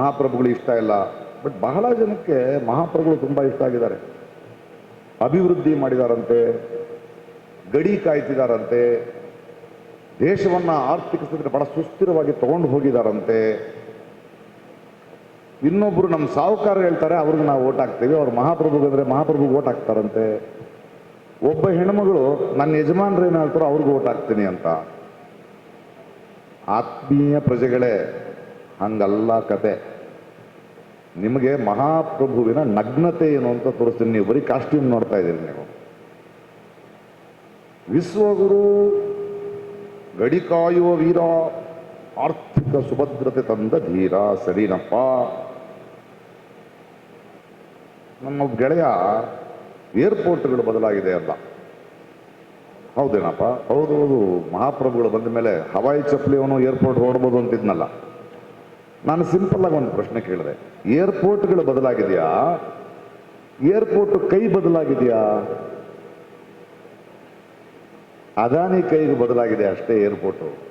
ಮಹಾಪ್ರಭುಗಳು ಇಷ್ಟ ಇಲ್ಲ. ಬಟ್ ಬಹಳ ಜನಕ್ಕೆ ಮಹಾಪ್ರಭುಗಳು ತುಂಬ ಇಷ್ಟ ಆಗಿದ್ದಾರೆ. ಅಭಿವೃದ್ಧಿ ಮಾಡಿದಾರಂತೆ, ಗಡಿ ಕಾಯ್ತಿದಾರಂತೆ, ದೇಶವನ್ನು ಆರ್ಥಿಕ ಸ್ಥಿತಿ ಬಹಳ ಸುಸ್ಥಿರವಾಗಿ ತಗೊಂಡು ಹೋಗಿದಾರಂತೆ. ಇನ್ನೊಬ್ಬರು ನಮ್ಮ ಸಾಹುಕಾರ ಹೇಳ್ತಾರೆ, ಅವ್ರಿಗೆ ನಾವು ಓಟ್ ಹಾಕ್ತೀವಿ. ಅವ್ರು ಮಹಾಪ್ರಭುಗಂದ್ರೆ ಮಹಾಪ್ರಭುಗೆ ಓಟ್ ಹಾಕ್ತಾರಂತೆ. ಒಬ್ಬ ಹೆಣ್ಮಗಳು, ನನ್ನ ಯಜಮಾನ್ರು ಏನು ಹೇಳ್ತಾರೋ ಅವ್ರಿಗೆ ಓಟ್ ಹಾಕ್ತೀನಿ ಅಂತ. ಆತ್ಮೀಯ ಪ್ರಜೆಗಳೇ, ಹಂಗಲ್ಲ ಕತೆ. ನಿಮಗೆ ಮಹಾಪ್ರಭುವಿನ ನಗ್ನತೆ ಏನು ಅಂತ ತೋರಿಸ್ತೀನಿ. ನೀವು ಬರೀ ಕಾಸ್ಟ್ಯೂಮ್ ನೋಡ್ತಾ ಇದ್ದೀರಿ ನೀವು. ವಿಶ್ವಗುರು, ಗಡಿ ಕಾಯುವ ವೀರ, ಆರ್ಥಿಕ ಸುಭದ್ರತೆ ತಂದ ಧೀರ ಸರಿನಪ್ಪ. ನಮ್ಮ ಗೆಳೆಯ ಏರ್ಪೋರ್ಟ್ಗಳು ಬದಲಾಗಿದೆ ಅಲ್ಲ ಹೌದೇನಪ್ಪ? ಹೌದು ಹೌದು ಮಹಾಪ್ರಭುಗಳು ಬಂದ ಮೇಲೆ ಹವಾಯಿ ಚಪ್ಪಲಿ ಅವನು ಏರ್ಪೋರ್ಟ್ ಹೊರಡ್ಬೋದು ಅಂತಿದ್ನಲ್ಲ. ನಾನು ಸಿಂಪಲ್ ಆಗಿ ಒಂದು ಪ್ರಶ್ನೆ ಕೇಳಿದೆ. ಏರ್ಪೋರ್ಟ್ಗಳು ಬದಲಾಗಿದೆಯಾ? ಏರ್ಪೋರ್ಟ್ ಕೈ ಬದಲಾಗಿದೆಯಾ? ಅದಾನಿ ಕೈಗೆ ಬದಲಾಗಿದೆ ಅಷ್ಟೇ ಏರ್ಪೋರ್ಟು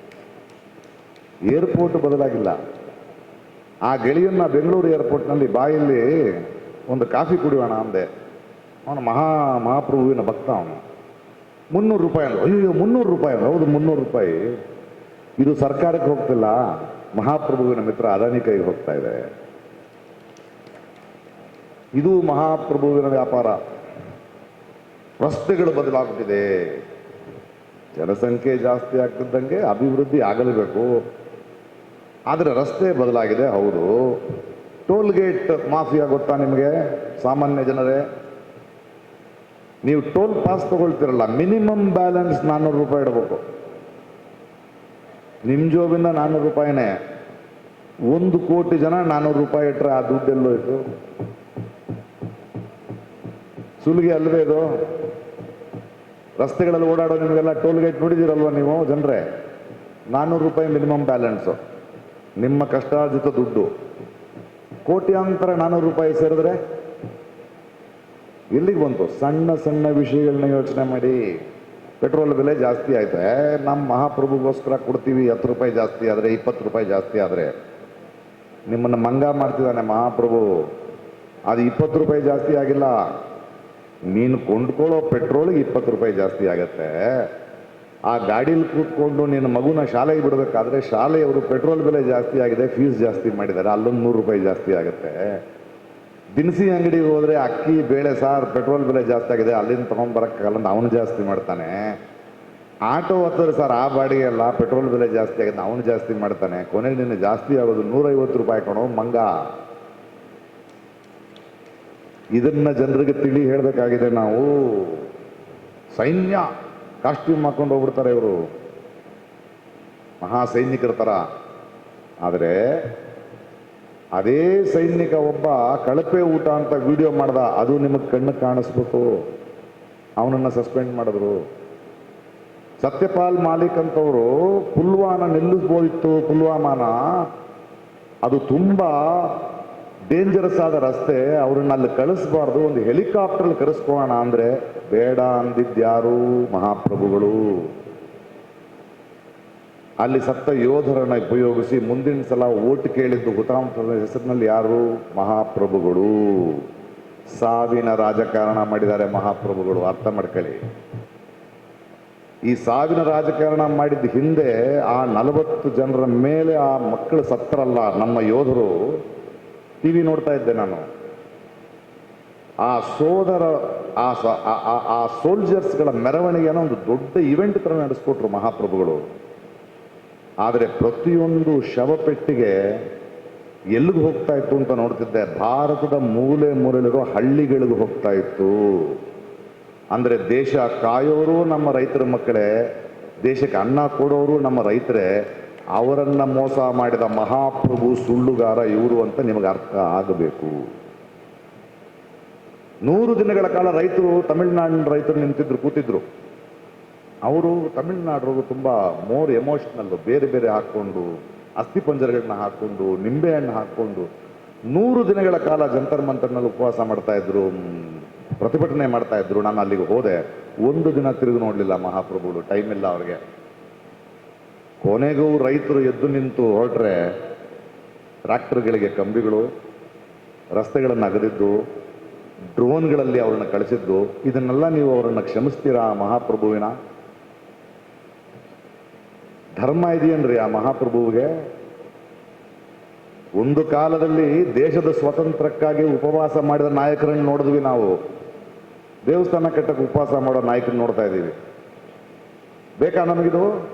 ಏರ್ಪೋರ್ಟ್ ಬದಲಾಗಿಲ್ಲ. ಆ ಗೆಳೆಯನ್ನ ಬೆಂಗಳೂರು ಏರ್ಪೋರ್ಟ್ನಲ್ಲಿ ಬಾಯಲ್ಲಿ ಒಂದು ಕಾಫಿ ಕುಡಿಯೋಣ ಅಂದೆ. ಅವನು ಮಹಾ ಮಹಾಪ್ರಭುವಿನ ಭಕ್ತ ಅವನು. ಮುನ್ನೂರು ರೂಪಾಯಿ ಅಂದ ಅಯ್ಯೋ ಮುನ್ನೂರು ರೂಪಾಯಿ ಅಂದ ಹೌದು, ಮುನ್ನೂರು ರೂಪಾಯಿ. ಇದು ಸರ್ಕಾರಕ್ಕೆ ಹೋಗ್ತಿಲ್ಲ. ಮಹಾಪ್ರಭುವಿನ ಮಿತ್ರ ಅದಾನಿ ಕೈಗೆ ಹೋಗ್ತಾ ಇದೆ ಇದು ಮಹಾಪ್ರಭುವಿನ ವ್ಯಾಪಾರ. ರಸ್ತೆಗಳು ಬದಲಾಗುತ್ತಿದೆ ಜನಸಂಖ್ಯೆ ಜಾಸ್ತಿ ಆಗ್ತಿದ್ದಂಗೆ ಅಭಿವೃದ್ಧಿ ಆಗಲೇಬೇಕು. ಆದರೆ ರಸ್ತೆ ಬದಲಾಗಿದೆ, ಹೌದು. ಟೋಲ್ ಗೇಟ್ ಮಾಫಿಯಾ ಗೊತ್ತಾ ನಿಮಗೆ? ಸಾಮಾನ್ಯ ಜನರೇ. ನೀವು ಟೋಲ್ ಪಾಸ್ ತಗೊಳ್ತಿರಲ್ಲ, ಮಿನಿಮಮ್ ಬ್ಯಾಲೆನ್ಸ್ ನಾನ್ನೂರು ರೂಪಾಯಿ ಇಡಬೇಕು. ನಿಮ್ಮ ಜೋಬಿಂದ ನಾನ್ನೂರು ರೂಪಾಯಿನೇ. ಒಂದು ಕೋಟಿ ಜನ ನಾನ್ನೂರು ರೂಪಾಯಿ ಇಟ್ಟರೆ ಆ ದುಡ್ಡೆಲ್ಲೋ ಇತ್ತು ಸುಲಿಗೆ ಅಲ್ವೇ ಇದು? ರಸ್ತೆಗಳಲ್ಲಿ ಓಡಾಡೋ ನಿಮಗೆಲ್ಲ ಟೋಲ್ ಗೇಟ್ ನೋಡಿದಿರಲ್ವ ನೀವು ಜನರೇ? ನಾನ್ನೂರು ರೂಪಾಯಿ ಮಿನಿಮಮ್ ಬ್ಯಾಲೆನ್ಸು ನಿಮ್ಮ ಕಷ್ಟಾರ್ಜಿತ ದುಡ್ಡು. ಕೋಟ್ಯಾಂತರ ನಾನ್ನೂರು ರೂಪಾಯಿ ಸೇರಿದ್ರೆ ಎಲ್ಲಿಗೆ ಬಂತು? ಸಣ್ಣ ಸಣ್ಣ ವಿಷಯಗಳನ್ನ ಯೋಚನೆ ಮಾಡಿ. ಪೆಟ್ರೋಲ್ ಬೆಲೆ ಜಾಸ್ತಿ ಆಯಿತು ನಮ್ಮ ಮಹಾಪ್ರಭುಗೋಸ್ಕರ ಕೊಡ್ತೀವಿ ಹತ್ತು ರೂಪಾಯಿ ಜಾಸ್ತಿ ಆದರೆ, ಇಪ್ಪತ್ತು ರೂಪಾಯಿ ಜಾಸ್ತಿ ಆದರೆ. ನಿಮ್ಮನ್ನು ಮಂಗ ಮಾಡ್ತಿದ್ದಾನೆ ಮಹಾಪ್ರಭು. ಅದು ಇಪ್ಪತ್ತು ರೂಪಾಯಿ ಜಾಸ್ತಿ ಆಗಿಲ್ಲ. ನೀನು ಕೊಂಡ್ಕೊಳ್ಳೋ ಪೆಟ್ರೋಲ್ಗೆ ಇಪ್ಪತ್ತು ರೂಪಾಯಿ ಜಾಸ್ತಿ ಆಗತ್ತೆ. ಆ ಗಾಡೀಲಿ ಕೂತ್ಕೊಂಡು ನಿನ್ನ ಮಗುನ ಶಾಲೆಗೆ ಬಿಡಬೇಕಾದ್ರೆ ಶಾಲೆಯವರು ಪೆಟ್ರೋಲ್ ಬೆಲೆ ಜಾಸ್ತಿ ಆಗಿದೆ, ಫೀಸ್ ಜಾಸ್ತಿ ಮಾಡಿದ್ದಾರೆ, ಅಲ್ಲೊಂದು ನೂರು ರೂಪಾಯಿ ಜಾಸ್ತಿ ಆಗುತ್ತೆ. ದಿನಸಿ ಅಂಗಡಿಗೆ ಹೋದ್ರೆ ಅಕ್ಕಿ, ಬೇಳೆ, ಸಾರು, ಪೆಟ್ರೋಲ್ ಬೆಲೆ ಜಾಸ್ತಿ ಆಗಿದೆ. ಅಲ್ಲಿಂದ ತೊಗೊಂಡ್ಬರಕ್ಕಾಗಲ್ಲ ಅಂತ ಅವನು ಜಾಸ್ತಿ ಮಾಡ್ತಾನೆ. ಆಟೋ ಹತ್ತಿರ ಸರ್, ಆ ಬಾಡಿಗೆ ಅಲ್ಲ ಪೆಟ್ರೋಲ್ ಬೆಲೆ ಜಾಸ್ತಿ ಆಗಿದೆ, ಅವನು ಜಾಸ್ತಿ ಮಾಡ್ತಾನೆ. ಕೊನೆಗೆ ನಿನ್ನ ಜಾಸ್ತಿ ಆಗೋದು ನೂರೈವತ್ತು ರೂಪಾಯಿ ಕೊಡೋ ಮಂಗ. ಇದನ್ನ ಜನರಿಗೆ ತಿಳಿ ಹೇಳಬೇಕಾಗಿದೆ ನಾವು. ಸೈನ್ಯ, ಕಾಸ್ಟ್ಯೂಮ್ ಹಾಕೊಂಡು ಹೋಗ್ಬಿಡ್ತಾರೆ ಇವರು. ಮಹಾ ಸೈನಿಕರ ಥರ ಆದರೆ ಅದೇ ಸೈನಿಕ ಒಬ್ಬ ಕಳಪೆ ಊಟ ಅಂತ ವಿಡಿಯೋ ಮಾಡ್ದ, ಅದು ನಿಮಗೆ ಕಣ್ಣು ಕಾಣಿಸ್ಬೇಕು ಅವನನ್ನು ಸಸ್ಪೆಂಡ್ ಮಾಡಿದ್ರು. ಸತ್ಯಪಾಲ್ ಮಾಲಿಕ್ ಅಂತವರು ಪುಲ್ವಾನ ನಿಲ್ಲಿಸ್ಬೋದಿತ್ತು, ಪುಲ್ವಾಮಾನ. ಅದು ತುಂಬ ಡೇಂಜರಸ್ ಆದ ರಸ್ತೆ, ಅವ್ರನ್ನ ಅಲ್ಲಿ ಕಳಿಸ್ಬಾರ್ದು, ಒಂದು ಹೆಲಿಕಾಪ್ಟರ್ ಕರೆಸ್ಕೋಣ ಅಂದ್ರೆ ಬೇಡ ಅಂದಿದ್ಯಾರು ಮಹಾಪ್ರಭುಗಳು. ಅಲ್ಲಿ ಸತ್ತ ಯೋಧರನ್ನ ಉಪಯೋಗಿಸಿ ಮುಂದಿನ ಸಲ ಓಟ್ ಕೇಳಿದ್ದು ಹುತಾಂಶದ ಹೆಸರಿನಲ್ಲಿ ಯಾರು? ಮಹಾಪ್ರಭುಗಳು. ಸಾವಿನ ರಾಜಕಾರಣ ಮಾಡಿದ್ದಾರೆ ಮಹಾಪ್ರಭುಗಳು. ಅರ್ಥ ಮಾಡ್ಕೊಳ್ಳಿ. ಈ ಸಾವಿನ ರಾಜಕಾರಣ ಮಾಡಿದ ಹಿಂದೆ ಆ ನಲವತ್ತು ಜನರ ಮೇಲೆ ಆ ಮಕ್ಕಳು ಸತ್ತರಲ್ಲ ನಮ್ಮ ಯೋಧರು. ಟಿ ವಿ ನೋಡ್ತಾ ಇದ್ದೆ ನಾನು. ಆ ಸೋದರ, ಆ- ಆ ಸೋಲ್ಜರ್ಸ್ಗಳ ಮೆರವಣಿಗೆಯನ್ನು ಒಂದು ದೊಡ್ಡ ಇವೆಂಟ್ ಥರ ನಡೆಸ್ಕೊಟ್ರು ಮಹಾಪ್ರಭುಗಳು. ಆದರೆ ಪ್ರತಿಯೊಂದು ಶವಪೆಟ್ಟಿಗೆ ಎಲ್ಲಿಗೆ ಹೋಗ್ತಾ ಇತ್ತು ಅಂತ ನೋಡ್ತಿದ್ದೆ. ಭಾರತದ ಮೂಲೆ ಮೂಲೆಗಳು ಹಳ್ಳಿಗಳಿಗೆ ಹೋಗ್ತಾ ಇತ್ತು. ಅಂದರೆ ದೇಶ ಕಾಯೋರು ನಮ್ಮ ರೈತರ ಮಕ್ಕಳೇ, ದೇಶಕ್ಕೆ ಅನ್ನ ಕೊಡೋರು ನಮ್ಮ ರೈತರೇ, ಅವರನ್ನು ಮೋಸ ಮಾಡಿದ ಮಹಾಪ್ರಭು ಸುಳ್ಳುಗಾರ ಇವರು ಅಂತ ನಿಮಗೆ ಅರ್ಥ ಆಗಬೇಕು. ನೂರು ದಿನಗಳ ಕಾಲ ರೈತರು, ತಮಿಳುನಾಡಿನ ರೈತರು ನಿಂತಿದ್ರು, ಕೂತಿದ್ರು. ಅವರು ತಮಿಳುನಾಡು ತುಂಬ ಮೋರ್ ಎಮೋಷನಲ್ ಬೇರೆ ಬೇರೆ ಹಾಕ್ಕೊಂಡು ಅಸ್ಥಿಪಂಜರಗಳನ್ನ ಹಾಕ್ಕೊಂಡು, ನಿಂಬೆಹಣ್ಣು ಹಾಕ್ಕೊಂಡು, ನೂರು ದಿನಗಳ ಕಾಲ ಜಂತರ್ ಮಂತರ್ನಲ್ಲಿ ಉಪವಾಸ ಮಾಡ್ತಾ ಇದ್ರು ಪ್ರತಿಭಟನೆ ಮಾಡ್ತಾ ಇದ್ರು. ನಾನು ಅಲ್ಲಿಗೆ ಹೋದೆ. ಒಂದು ದಿನ ತಿರುಗಿ ನೋಡಲಿಲ್ಲ ಮಹಾಪ್ರಭುಗಳು ಟೈಮ್ ಇಲ್ಲ ಅವ್ರಿಗೆ. ಕೊನೆಗೂ ರೈತರು ಎದ್ದು ನಿಂತು ಹೊರಟ್ರೆ, ಟ್ರ್ಯಾಕ್ಟರ್ಗಳಿಗೆ ಕಂಬಿಗಳು, ರಸ್ತೆಗಳನ್ನು ಅಗದಿದ್ದು ಡ್ರೋನ್ಗಳಲ್ಲಿ ಅವರನ್ನು ಕಳಿಸಿದ್ದು, ಇದನ್ನೆಲ್ಲ ನೀವು ಅವರನ್ನು ಕ್ಷಮಿಸ್ತೀರಾ ಮಹಾಪ್ರಭುವಿನ? ಧರ್ಮ ಇದೆಯೇನ್ರಿ ಆ ಮಹಾಪ್ರಭುವಿಗೆ? ಒಂದು ಕಾಲದಲ್ಲಿ ದೇಶದ ಸ್ವತಂತ್ರಕ್ಕಾಗಿ ಉಪವಾಸ ಮಾಡಿದ ನಾಯಕರನ್ನು ನೋಡಿದ್ವಿ ನಾವು. ದೇವಸ್ಥಾನ ಕಟ್ಟಕ್ಕೆ ಉಪವಾಸ ಮಾಡೋ ನಾಯಕರನ್ನ ನೋಡ್ತಾ ಇದ್ದೀವಿ. ಬೇಕಾ ನಮಗಿದು?